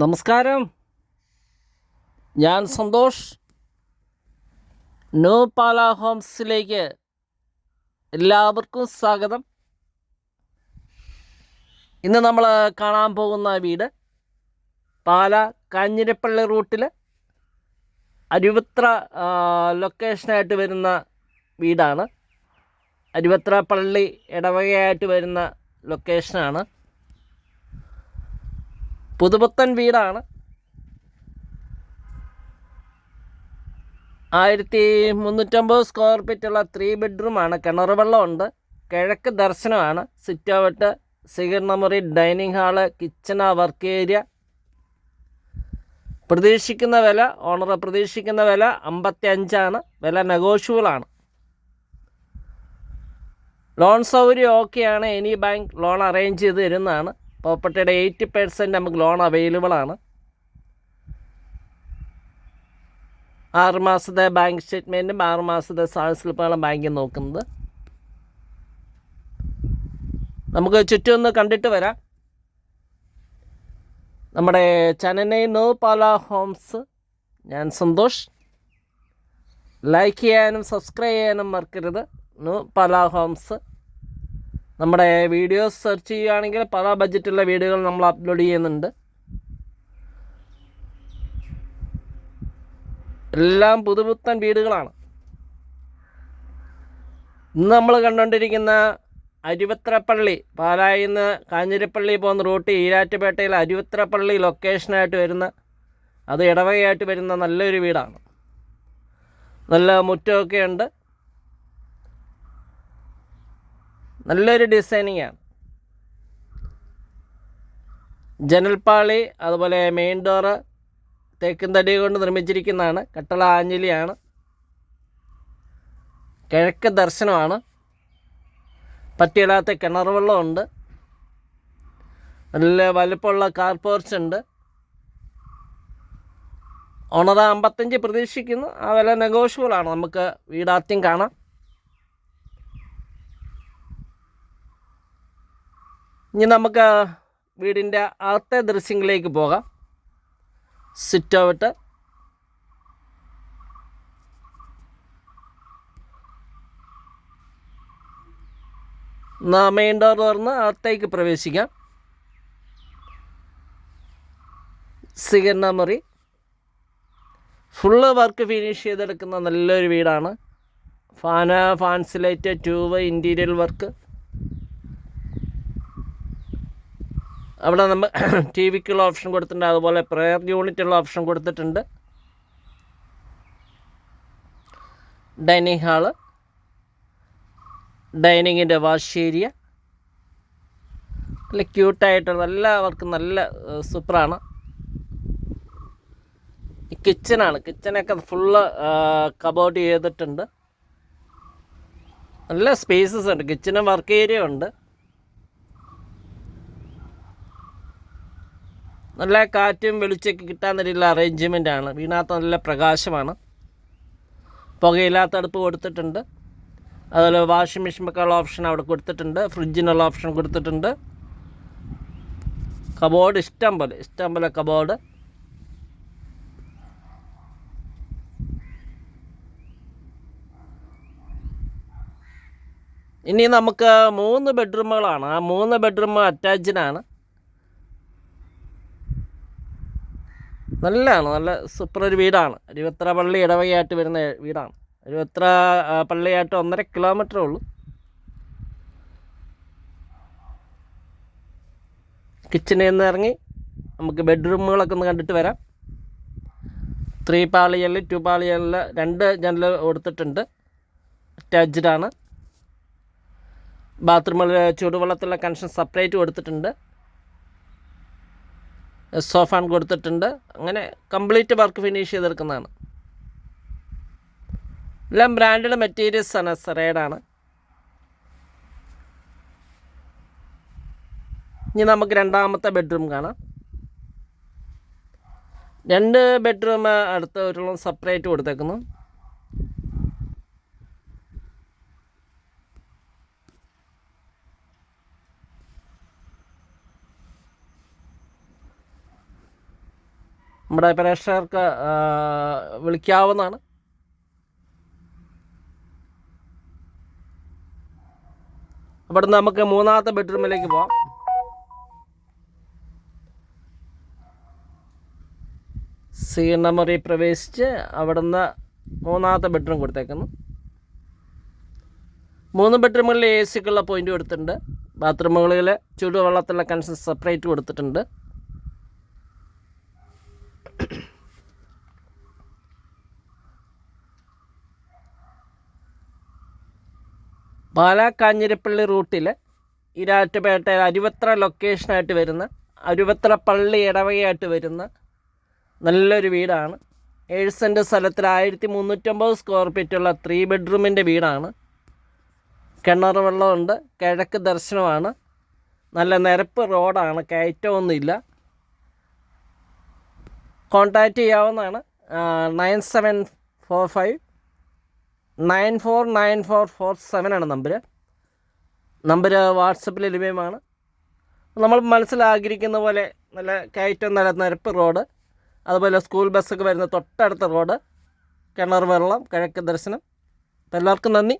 നമസ്കാരം. ഞാൻ സന്തോഷ്. ന്യൂ പാല ഹോംസിലേക്ക് എല്ലാവർക്കും സ്വാഗതം. ഇന്ന് നമ്മൾ കാണാൻ പോകുന്ന വീട് പാല കാഞ്ഞിരപ്പള്ളി റൂട്ടിൽ അരുവത്ര ലൊക്കേഷനായിട്ട് വരുന്ന വീടാണ്. അരുവത്ര പള്ളി ഇടവകയായിട്ട് വരുന്ന ലൊക്കേഷനാണ് പുതുപുത്തൻ വീടാണ്. ആയിരത്തി മുന്നൂറ്റമ്പത് സ്ക്വയർ ഫീറ്റുള്ള ത്രീ ബെഡ്റൂമാണ് കിണർ വെള്ളമുണ്ട്. കിഴക്ക് ദർശനമാണ്. Sit out സ്വീകരണമുറി dining hall kitchen work area പ്രതീക്ഷിക്കുന്ന വില ഓണർ പ്രതീക്ഷിക്കുന്ന വില അമ്പത്തി അഞ്ചാണ് വില നെഗോഷ്യബിളാണ് ലോൺ സൗകര്യം ഓക്കെയാണ് എനി ബാങ്ക് ലോൺ അറേഞ്ച് ചെയ്ത് തരുന്നതാണ്. പ്രോപ്പർട്ടിയുടെ എയ്റ്റി പെർസെന്റ് നമുക്ക് ലോൺ അവൈലബിൾ ആണ്. ആറ് മാസത്തെ ബാങ്ക് സ്റ്റേറ്റ്മെന്റും ആറ് മാസത്തെ സാലറി സ്ലിപ്പുകളും ബാങ്കിൽ നോക്കുന്നത്. നമുക്ക് ചുറ്റും ഒന്ന് കണ്ടിട്ട് വരാം. നമ്മുടെ ചനനൈ നോ പാല ഹോംസ് ഞാൻ സന്തോഷ്. ലൈക്ക് ചെയ്യാനും സബ്സ്ക്രൈബ് ചെയ്യാനും മറക്കരുത്. നോ പാല ഹോംസ് നമ്മുടെ വീഡിയോസ് സെർച്ച് ചെയ്യുകയാണെങ്കിൽ പല ബഡ്ജറ്റുള്ള വീഡിയോകൾ നമ്മൾ അപ്ലോഡ് ചെയ്യുന്നുണ്ട്. എല്ലാം പുതുപുത്തൻ വീടുകളാണ്. ഇന്ന് നമ്മൾ കണ്ടുകൊണ്ടിരിക്കുന്ന അരുവത്രപ്പള്ളി പാലായിൽ നിന്ന് കാഞ്ഞിരപ്പള്ളി പോകുന്ന റൂട്ട് ഈരാറ്റുപേട്ടയിൽ അരുവത്രപ്പള്ളി ലൊക്കേഷനായിട്ട് വരുന്ന അത് ഇടവകയായിട്ട് വരുന്ന നല്ലൊരു വീടാണ്. നല്ല മുറ്റമൊക്കെ ഉണ്ട് നല്ലൊരു ഡിസൈനിങ് ആണ്. ജനൽപ്പാളി അതുപോലെ മെയിൻ ഡോറ് തേക്കും തടി കൊണ്ട് നിർമ്മിച്ചിരിക്കുന്നതാണ്. കട്ടള ആഞ്ജലിയാണ് കിഴക്ക് ദർശനമാണ്. പറ്റിയിടാത്ത കിണർ വെള്ളമുണ്ട്. നല്ല വലുപ്പമുള്ള കാർ പോർച്ച് ഉണ്ട്. ഓണർ അമ്പത്തഞ്ച് പ്രതീക്ഷിക്കുന്നു. ആ വില നെഗോഷ്യബിളാണ് നമുക്ക് വീടാദ്യം കാണാം. ഇനി നമുക്ക് വീടിന്റെ അകത്തെ ദൃശ്യങ്ങളിലേക്ക് പോകാം. സിറ്റ് ഔട്ട് മെയിൻ ഡോർ തുറന്ന് അകത്തേക്ക് പ്രവേശിക്കാം. സ്വീകരണ മുറി ഫുള്ള് വർക്ക് ഫിനിഷ് ചെയ്തെടുക്കുന്ന നല്ലൊരു വീടാണ്. Fan fans light tube interior work അവിടെ നമ്മൾ ടി വിക്കുള്ള ഓപ്ഷൻ കൊടുത്തിട്ടുണ്ട് അതുപോലെ പ്രെയർ യൂണിറ്റുള്ള ഓപ്ഷൻ കൊടുത്തിട്ടുണ്ട്. ഡൈനിങ് ഹാൾ ഡൈനിങ്ങിന്റെ വാഷ് ഏരിയ നല്ല ക്യൂട്ടായിട്ട് നല്ല അവർക്ക് നല്ല സൂപ്പറാണ് കിച്ചനാണ് കിച്ചനൊക്കെ ഫുള്ള് കബോർഡ് ചെയ്തിട്ടുണ്ട്. നല്ല സ്പേസസ് ഉണ്ട്. കിച്ചനും വർക്ക് ഏരിയ ഉണ്ട്. നല്ല കാറ്റും വെളിച്ചൊക്കെ കിട്ടാൻ നല്ല അറേഞ്ച്മെന്റ് ആണ്. വീണാത്ത നല്ല പ്രകാശമാണ്. പുകയില്ലാത്ത അടുപ്പ് കൊടുത്തിട്ടുണ്ട്. അതുപോലെ വാഷിംഗ് മെഷീൻ വെക്കാനുള്ള ഓപ്ഷൻ അവിടെ കൊടുത്തിട്ടുണ്ട്. ഫ്രിഡ്ജിനുള്ള ഓപ്ഷൻ കൊടുത്തിട്ടുണ്ട്. കബോർഡ് ഇഷ്ടം പോലെ ഇഷ്ടം പോലെ കബോർഡ് ഇനി നമുക്ക് മൂന്ന് ബെഡ്റൂമുകളാണ് ആ മൂന്ന് ബെഡ്റൂം അറ്റാച്ച്ഡാണ് നല്ലതാണ് നല്ല സൂപ്പർ ഒരു വീടാണ്. അരുവത്ര പള്ളി ഇടവകയായിട്ട് വരുന്ന വീടാണ്. അരുവത്ര പള്ളിയായിട്ട് ഒന്നര കിലോമീറ്ററേ ഉള്ളൂ. കിച്ചണിൽ നിന്ന് ഇറങ്ങി നമുക്ക് ബെഡ്റൂമുകളൊക്കെ ഒന്ന് കണ്ടിട്ട് വരാം. ത്രീ പാളിയല്ല ടു പാളിയല്ല രണ്ട് ജനൽ കൊടുത്തിട്ടുണ്ട്. അറ്റാച്ച്ഡ് ആണ്. ബാത്റൂമിൽ ചൂടുവെള്ളത്തിലുള്ള കണക്ഷൻ സെപ്പറേറ്റ് കൊടുത്തിട്ടുണ്ട്. സോഫാൻ കൊടുത്തിട്ടുണ്ട്. അങ്ങനെ കംപ്ലീറ്റ് വർക്ക് ഫിനിഷ് ചെയ്തെടുക്കുന്നതാണ്. എല്ലാം ബ്രാൻഡഡ് മെറ്റീരിയൽസ് ആണ് സെറേഡാണ് ഇനി നമുക്ക് രണ്ടാമത്തെ ബെഡ്റൂം കാണാം. രണ്ട് ബെഡ്റൂം അടുത്ത ഒരു സെപ്പറേറ്റ് കൊടുത്തേക്കുന്നു. നമ്മുടെ പ്രേക്ഷകർക്ക് വിളിക്കാവുന്നതാണ് വിളിക്കാവുന്നതാണ്. അവിടുന്ന് നമുക്ക് മൂന്നാമത്തെ ബെഡ്റൂമിലേക്ക് പോവാം. സ്വീകരണ മുറി പ്രവേശിച്ച് അവിടുന്ന് മൂന്നാമത്തെ ബെഡ്റൂം കൊടുത്തേക്കുന്നു. മൂന്ന് ബെഡ്റൂമുകളിൽ എ സിക്കുള്ള പോയിന്റ് കൊടുത്തിട്ടുണ്ട്. ബാത്റൂമുകളിൽ ചൂടുവെള്ളത്തിലുള്ള കണക്ഷൻ സെപ്പറേറ്റ് കൊടുത്തിട്ടുണ്ട്. പാലാ കാഞ്ഞിരപ്പള്ളി റൂട്ടിൽ ഇരാറ്റുപേട്ട അരുവത്ര ലൊക്കേഷനായിട്ട് വരുന്ന അരുവത്ര പള്ളി ഇടവകയായിട്ട് വരുന്ന നല്ലൊരു വീടാണ്. ഏഴ് സെന്റ് സ്ഥലത്തിൽ ആയിരത്തി മുന്നൂറ്റമ്പത് സ്ക്വയർ ഫീറ്റുള്ള ത്രീ ബെഡ്റൂമിന്റെ വീടാണ്. കിണർ വെള്ളമുണ്ട് കിഴക്ക് ദർശനമാണ്. നല്ല നിരപ്പ് റോഡാണ് കയറ്റമൊന്നുമില്ല. കോൺടാക്റ്റ് ചെയ്യാവുന്നതാണ്. Nine seven four five nine four nine four four seven ആണ് നമ്പർ. നമ്പർ വാട്സപ്പിൽ ലഭ്യമാണ്. നമ്മൾ മനസ്സിലാഗ്രഹിക്കുന്ന പോലെ നല്ല കയറ്റം നല്ല നിരപ്പ് റോഡ് അതുപോലെ സ്കൂൾ ബസ്സൊക്കെ വരുന്ന തൊട്ടടുത്ത റോഡ് കിണർ വെള്ളം കിഴക്ക് ദർശനം. എല്ലാവർക്കും നന്ദി.